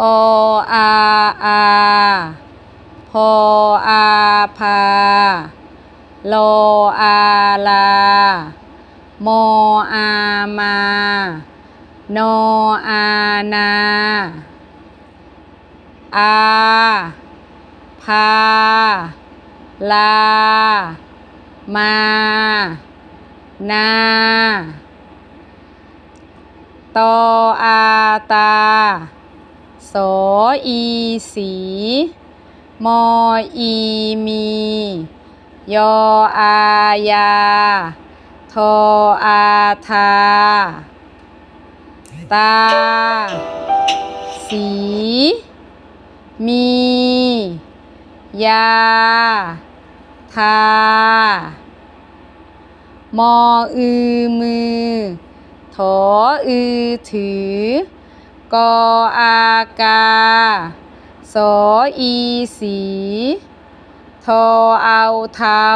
ออาอาพออาพาโลอาลามออามา โนอานา อาพาลา มา นาตออาตา สอีสี มออีมี ยออายา ทออาทา ตา สี มี ยา ทามออือมือ ถออือถือ กออากา สออีสี ทอเอาเทา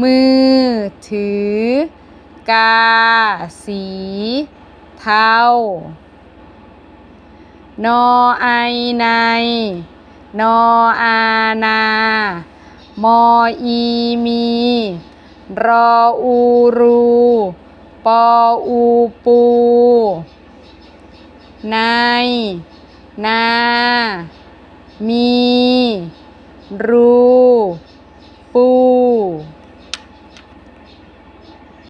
มือถือ กา สี เทานอไอใน นออานา มออีมี รออูรู ปออูปู ใน นา มี รูปู